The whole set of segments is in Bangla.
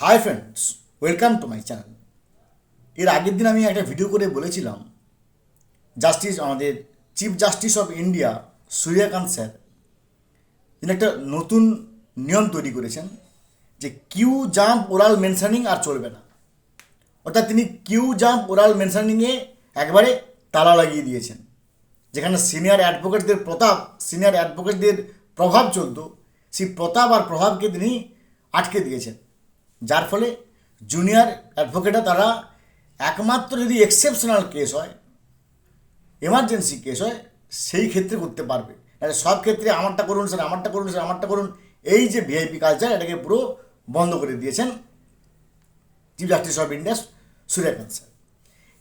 Hi friends welcome to my channel এর আগের দিন আমি একটা ভিডিও করে বলেছিলাম জাস্টিস আমাদের chief justice of India Suryakant sir তিনি একটা নতুন নিয়ম তৈরি করেছেন যে কিউ জাম্প ওরাল মেনশানিং আর চলবে না। অর্থাৎ তিনি কিউ জাম্প ওরাল মেনশানিংয়ে একবারে তালা লাগিয়ে দিয়েছেন। যেখানে সিনিয়র অ্যাডভোকেটদের প্রতাপ সিনিয়র অ্যাডভোকেটদের প্রভাব চলতো, সেই প্রতাপ আর প্রভাবকে তিনি আটকে দিয়েছেন। যার ফলে জুনিয়র অ্যাডভোকেটরা তারা একমাত্র যদি এক্সেপশনাল কেস হয় এমার্জেন্সি কেস হয়, সেই ক্ষেত্রে করতে পারবে। নাহলে সব ক্ষেত্রে আমারটা করুন, স্যার আমারটা করুন, স্যার আমারটা করুন, এই যে ভিআইপি কালচার এটাকে পুরো বন্ধ করে দিয়েছেন chief justice of India Suryakant sir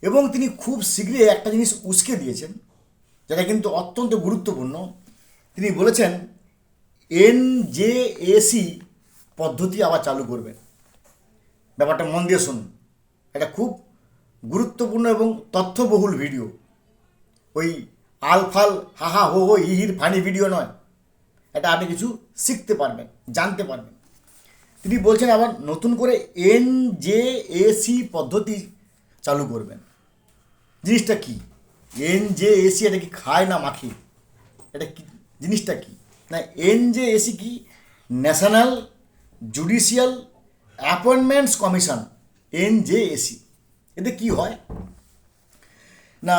এবং তিনি খুব শীঘ্রই একটা জিনিস উস্কে দিয়েছেন, যেটা কিন্তু অত্যন্ত গুরুত্বপূর্ণ। তিনি বলেছেন এনজেএসি পদ্ধতি আবার চালু করবেন। ব্যাপারটা মন দিয়ে শুনুন। এটা খুব গুরুত্বপূর্ণ এবং তথ্যবহুল ভিডিও। ওই আলফাল হাহা হো হো ইহির ফানি ভিডিও নয়। এটা আপনি কিছু শিখতে পারবেন, জানতে পারবেন। তিনি বলছেন, আবার নতুন করে এনজেএসি পদ্ধতি চালু করবেন। জিনিসটা কি? এন জে এসি এটা কি খায় না মাখে? এটা কি, জিনিসটা কি? না, এন জে এসি কি national judicial appointments commission NJAC এতে কি হয়? না,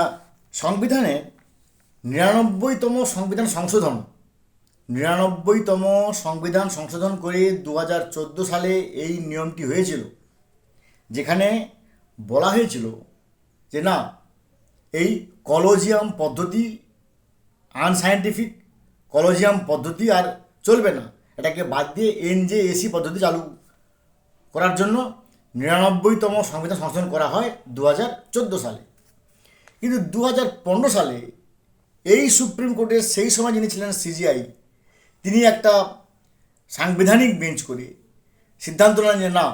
সংবিধানে নিরানব্বইতম সংবিধান সংশোধন, নিরানব্বইতম সংবিধান সংশোধন করে দু হাজার চোদ্দ সালে এই নিয়মটি হয়েছিল, যেখানে বলা হয়েছিল যে না, এই কলোজিয়াম পদ্ধতি আনসাইন্টিফিক, কলোজিয়াম পদ্ধতি আর চলবে না। এটাকে বাদ দিয়ে এনজেএসি পদ্ধতি চালু করার জন্য নিরানব্বইতম সংবিধান সংশোধন করা হয় দু হাজার চোদ্দ সালে। কিন্তু দু হাজার পনেরো সালে এই সুপ্রিম কোর্টের সেই সময় যিনি ছিলেন সিজিআই তিনি একটা সাংবিধানিক বেঞ্চ করে সিদ্ধান্ত নেন যে না,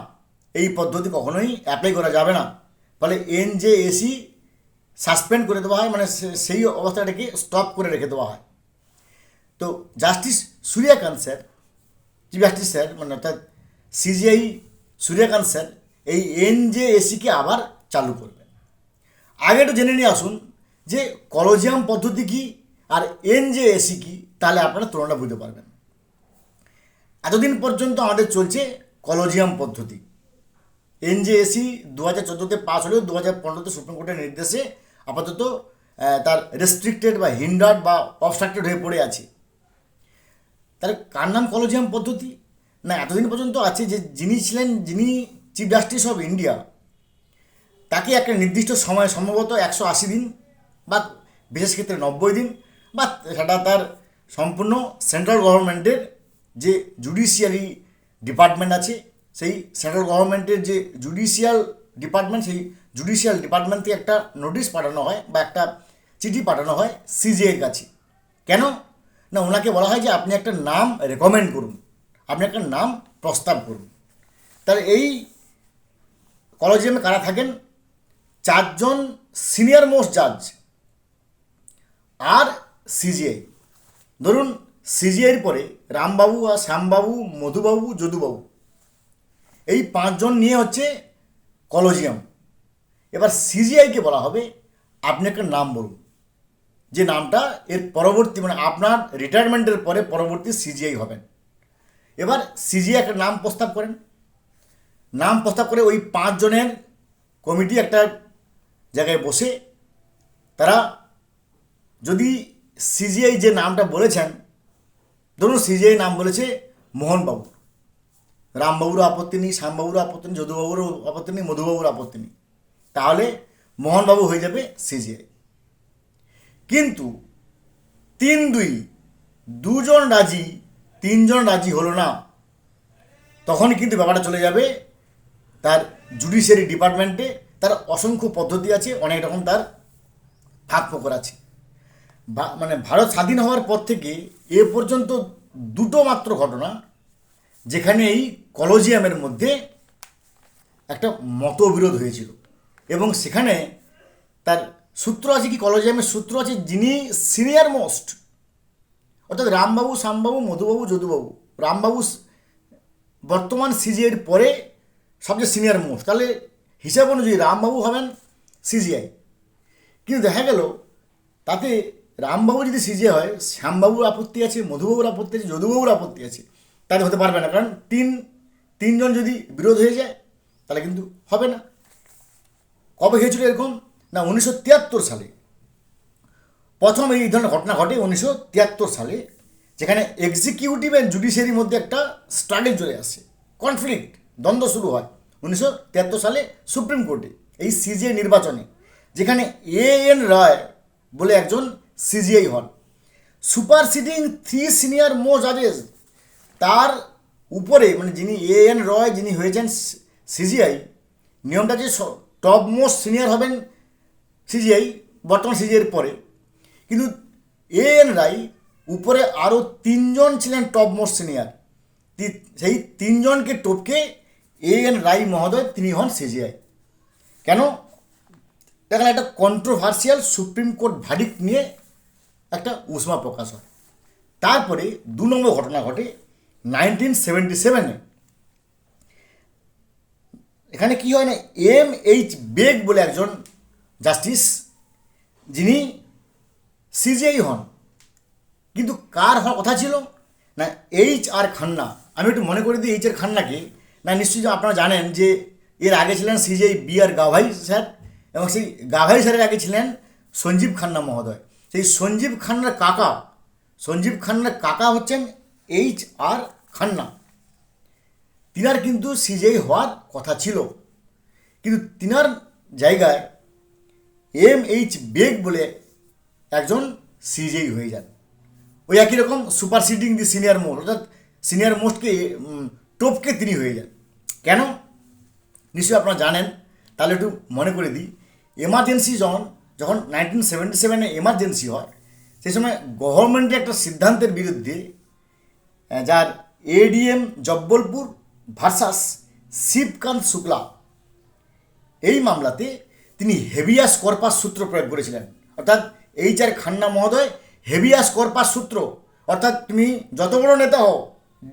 এই পদ্ধতি কখনোই অ্যাপ্লাই করা যাবে না। ফলে এনজেএসি সাসপেন্ড করে দেওয়া হয় মানে সেই অবস্থাটাকে স্টপ করে রেখে দেওয়া হয়। তো justice Suryakant sir chief justice sir মানে অর্থাৎ সিজিআই সূর্যকান্ত স্যার, এই এনজেএসিকে আবার চালু করবেন। আগে একটু জেনে নিয়ে আসুন যে কলোজিয়াম পদ্ধতি কি আর এনজেএসি কি, তাহলে আপনারা তুলনা বুঝতে পারবেন। এতদিন পর্যন্ত আমাদের চলছে কলোজিয়াম পদ্ধতি। এনজেএসি দু হাজার চোদ্দোতে পাস হলেও দু হাজার পনেরোতে সুপ্রিম কোর্টের নির্দেশে আপাতত তার রেস্ট্রিক্টেড বা হিন্ডার্ড বা অবস্ট্রাক্টেড হয়ে পড়ে আছে। তাহলে কার নাম কলোজিয়াম পদ্ধতি? না, এতদিন পর্যন্ত আছে যে যিনি ছিলেন, যিনি চিফ জাস্টিস অফ ইন্ডিয়া তাকে একটা নির্দিষ্ট সময় সম্ভবত একশো আশি দিন বা বিশেষ ক্ষেত্রে নব্বই দিন বা সেটা তার সম্পূর্ণ সেন্ট্রাল গভর্নমেন্টের যে জুডিশিয়ারি ডিপার্টমেন্ট আছে, সেই সেন্ট্রাল গভর্নমেন্টের যে জুডিশিয়াল ডিপার্টমেন্ট সেই জুডিশিয়াল ডিপার্টমেন্ট থেকে একটা নোটিশ পাঠানো হয় বা একটা চিঠি পাঠানো হয় সিজিআইয়ের কাছে। কেন? না ওনাকে বলা হয় যে আপনি একটা নাম রেকমেন্ড করুন। আপনি একটা নাম প্রস্তাব করুন। তাহলে এই কলেজিয়ামে কারা থাকেন? চারজন সিনিয়র মোস্ট জাজ আর সিজিআই ধরুন সিজিআইয়ের পরে রামবাবু আর শ্যামবাবু, মধুবাবু, যদুবাবু। এই পাঁচজন নিয়ে হচ্ছে কলোজিয়াম এবার সিজিআইকে বলা হবে, আপনি একটা নাম বলুন। যে নামটা এর পরবর্তী মানে আপনার রিটায়ারমেন্টের পরে পরবর্তী সিজিআই হবেন। এবার সিজিআই একটা নাম প্রস্তাব করেন। নাম প্রস্তাব করে ওই পাঁচজনের কমিটি একটা জায়গায় বসে তারা যদি সিজিআই যে নামটা বলেছেন, ধরুন সিজিআই নাম বলেছে মোহনবাবু। রামবাবুরও আপত্তি নেই, শ্যামবাবুরও আপত্তি নেই, যদুবাবুরও আপত্তি নেই মধুবাবুর আপত্তি নেই। তাহলে মোহনবাবু হয়ে যাবে সিজিআই কিন্তু তিন দুই, দুজন রাজি তিনজন রাজি হলো না তখন কিন্তু ব্যাপারটা চলে যাবে। তার জুডিশিয়ারি ডিপার্টমেন্টে তার অসংখ্য পদ্ধতি আছে, অনেক রকম তার ফাঁক ফোকর আছে। মানে ভারত স্বাধীন হওয়ার পর থেকে এ পর্যন্ত দুটো মাত্র ঘটনা, যেখানে এই কলোজিয়ামের মধ্যে একটা মতবিরোধ হয়েছিল এবং সেখানে তার সূত্র আছে কি কলোজিয়ামের সূত্র আছে যিনি সিনিয়র মোস্ট অর্থাৎ রামবাবু, শ্যামবাবু, মধুবাবু, যদুবাবু। রামবাবু বর্তমান সিজিএর পরে সবচেয়ে সিনিয়র মোস্ট তাহলে হিসাব অনুযায়ী রামবাবু হবেন সিজিআই কিন্তু দেখা গেল, তাতে রামবাবু যদি সিজিআই হয়, শ্যামবাবুর আপত্তি আছে, মধুবাবুর আপত্তি আছে, যদুবাবুর আপত্তি আছে, তাহলে হতে পারবে না। কারণ তিন, তিনজন যদি বিরোধ হয়ে যায়, তাহলে কিন্তু হবে না। কবে হয়েছিল এরকম? না, উনিশশো তিয়াত্তর সালে। প্রথম এই ধরনের ঘটনা ঘটে উনিশশো তিয়াত্তর সালে, যেখানে এক্সিকিউটিভ অ্যান্ড জুডিশিয়ারির মধ্যে একটা স্ট্রাগল চলে আসে কনফ্লিক্ট দ্বন্দ্ব শুরু হয় উনিশশো তিয়াত্তর সালে সুপ্রিম কোর্টে, এই সিজিআই নির্বাচনে, যেখানে এ এন রায় বলে একজন সিজিআই হন। সুপারসিডিং থ্রি সিনিয়র মো জাজেস তার উপরে মানে যিনি এ এন রয়, যিনি হয়েছেন সিজিআই, নিয়মটা যে টপ মোস্ট সিনিয়র হবেন সিজিআই, বর্তমান সিজিআইয়ের পরে। কিন্তু এ এন রায় উপরে আরও তিনজন ছিলেন টপ মোস্ট সিনিয়র সেই তিনজনকে টপকে এ এন রায় মহোদয় তিনি হন সিজিআই কেন? দেখেন একটা কন্ট্রোভার্সিয়াল সুপ্রিম কোর্ট ভার্ডিক্ট নিয়ে একটা উষ্মা প্রকাশ হয়। তারপরে দু নম্বর ঘটনা ঘটে নাইনটিন সেভেন্টি সেভেনে এখানে কি হয় না এম এইচ বেগ বলে একজন জাস্টিস যিনি সিজিআই হন। কিন্তু কার হওয়ার কথা ছিল? না, এইচ আর খান্না। আমি একটু মনে করে দিই, এইচ আর খান্নাকে। না, নিশ্চয়ই আপনারা জানেন যে এর আগে ছিলেন CJI B R Gavai sir এবং সেই গাভাই স্যারের আগে ছিলেন সঞ্জীব খান্না মহোদয়। সেই সঞ্জীব খান্নার কাকা, সঞ্জীব খান্নার কাকা হচ্ছেন এইচ আর খান্না। তিনার কিন্তু সিজিআই হওয়ার কথা ছিল। কিন্তু তিনার জায়গায় এম এইচ বেগ বলে একজন সিজিআই হয়ে যান। ওই একই রকম সুপারসিডিং দি সিনিয়র মোস্ট অর্থাৎ সিনিয়র মোস্টকে টপকে তিনি হয়ে যান। কেন? নিশ্চয়ই আপনারা জানেন, তাহলে একটু মনে করে দিই। এমার্জেন্সি যখন যখন নাইনটিন সেভেন্টি সেভেনে এমার্জেন্সি হয়, সেই সময় গভর্নমেন্টের একটা সিদ্ধান্তের বিরুদ্ধে যার এডিএম জব্বলপুর ভার্সাস শিবকান্ত শুক্লা এই মামলাতে তিনি হেভিয়াস কর্পাস সূত্র প্রয়োগ করেছিলেন। অর্থাৎ এইচ আর খান্না মহোদয় হেভিয়াস কর্পাস সূত্র। অর্থাৎ তুমি যত বড় নেতা হও,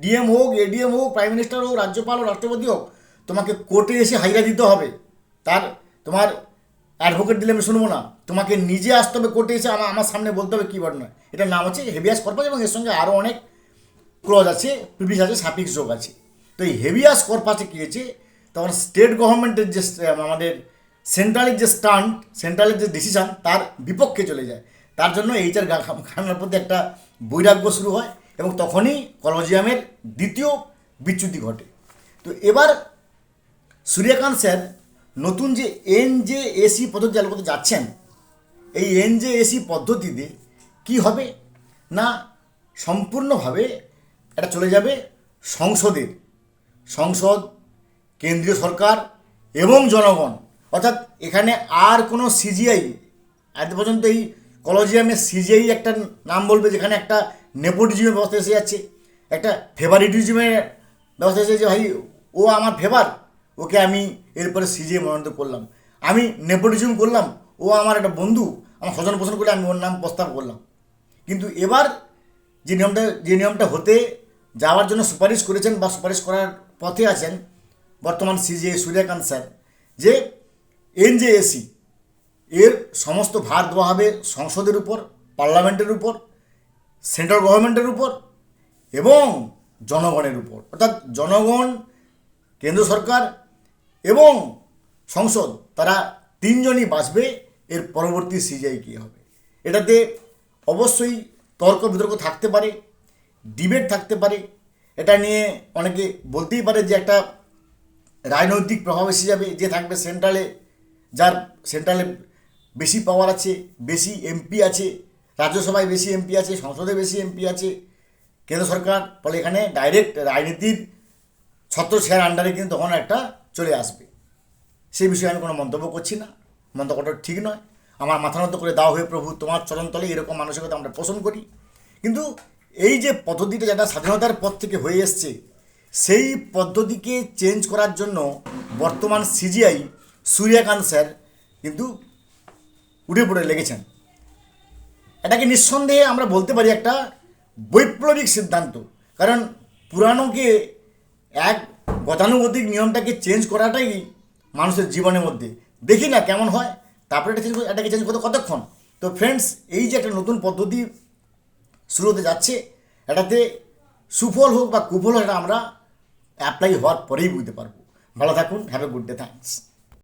ডিএম হোক, এডিএম হোক, প্রাইম মিনিস্টার হোক, রাজ্যপাল হোক, রাষ্ট্রপতি হোক, তোমাকে কোর্টে এসে হাজিরা দিতে হবে। তার তোমার অ্যাডভোকেট দিলে আমি শুনব না। তোমাকে নিজে আসতে হবে কোর্টে এসে আমার আমার সামনে বলতে হবে কী ঘটনা এটার নাম হচ্ছে হেভিয়াস কর্পাস এবং এর সঙ্গে আরও অনেক ক্লজ আছে প্রিভিস আছে সাপিক যোগ আছে। তো এই হেভিয়াস কর্পাসে কী হয়েছে? তখন স্টেট গভর্নমেন্টের যে, আমাদের সেন্ট্রালের যে স্টান্ট সেন্ট্রালের যে ডিসিশন, তার বিপক্ষে চলে যায়। তার জন্য এইচআর খানার প্রতি একটা বৈরাগ্য শুরু হয় এবং তখনই কলজিয়ামের দ্বিতীয় বিচ্যুতি ঘটে। তো এবার সূর্যকান্ত স্যার নতুন যে এন জে এসি পদ্ধতি চালু করতে যাচ্ছেন, এই এন জে এসি পদ্ধতিতে কি হবে না সম্পূর্ণভাবে এটা চলে যাবে সংসদের? সংসদ, কেন্দ্রীয় সরকার এবং জনগণ। অর্থাৎ এখানে আর কোনো সিজিআই আজ পর্যন্ত এই কলজিয়ামে সিজিআই একটা নাম বলবে যেখানে একটা নেপোটিজমের ব্যবস্থা এসে যাচ্ছে, একটা ফেভারিটিজমের ব্যবস্থা এসে যে ভাই, ও আমার ফেভার ওকে আমি এরপরে সিজিআই মনোনীত করলাম। আমি নেপোটিজম করলাম, ও আমার একটা বন্ধু, আমার স্বজন পোষণ করে আমি ওর নাম প্রস্তাব করলাম। কিন্তু এবার যে নিয়মটা যে নিয়মটা হতে যাওয়ার জন্য সুপারিশ করেছেন বা সুপারিশ করার পথে আছেন বর্তমান সিজে সূর্যকান্ত স্যার, যে এনজেএসি এর সমস্ত ভার দেওয়া হবে সংসদের উপর, পার্লামেন্টের উপর, সেন্ট্রাল গভর্নমেন্টের উপর এবং জনগণের উপর। অর্থাৎ জনগণ, কেন্দ্র সরকার এবং সংসদ, তারা তিনজনই বাঁচবে, এর পরবর্তী সিজিআই কী হবে? এটাতে অবশ্যই তর্ক বিতর্ক থাকতে পারে, ডিবেট থাকতে পারে। এটা নিয়ে অনেকে বলতেই পারে যে একটা রাজনৈতিক প্রভাব এসে যাবে, যে থাকবে সেন্ট্রালে যার সেন্ট্রালে বেশি পাওয়ার আছে, বেশি এমপি আছে, রাজ্যসভায় বেশি এমপি আছে, সংসদে বেশি এমপি আছে, কেন্দ্র সরকার, ফলে এখানে ডাইরেক্ট রাজনীতির ছত্রছায়ার আন্ডারে কিন্তু তখন একটা চলে আসবে। সেই বিষয়ে আমি কোনো মন্তব্য করছি না। মন্তব্যটা ঠিক নয়। আমার মাথা নত করে দাও হয়ে প্রভু, তোমার চরণতলে এরকম মানসিকতা আমরা পোষণ করি। কিন্তু এই যে পদ্ধতিটা যেটা স্বাধীনতার পর থেকে হয়ে এসছে, সেই পদ্ধতিকে চেঞ্জ করার জন্য বর্তমান সিজিআই সূর্যকান্ত স্যার কিন্তু উঠে পড়ে লেগেছেন। এটাকে নিঃসন্দেহে আমরা বলতে পারি একটা বৈপ্লবিক সিদ্ধান্ত। কারণ পুরানোকে এক গতানুগতিক নিয়মটাকে চেঞ্জ করাটাই মানুষের জীবনের মধ্যে। দেখি না কেমন হয়, তারপরে এটা চেঞ্জ এটাকে চেঞ্জ করতে কতক্ষণ? তো ফ্রেন্ডস এই যে একটা নতুন পদ্ধতি শুরু হতে যাচ্ছে, এটাতে সুফল হোক বা কুফল হোক, এটা আমরা অ্যাপ্লাই হওয়ার পরেই বুঝতে পারব। ভালো থাকুন have a good day thanks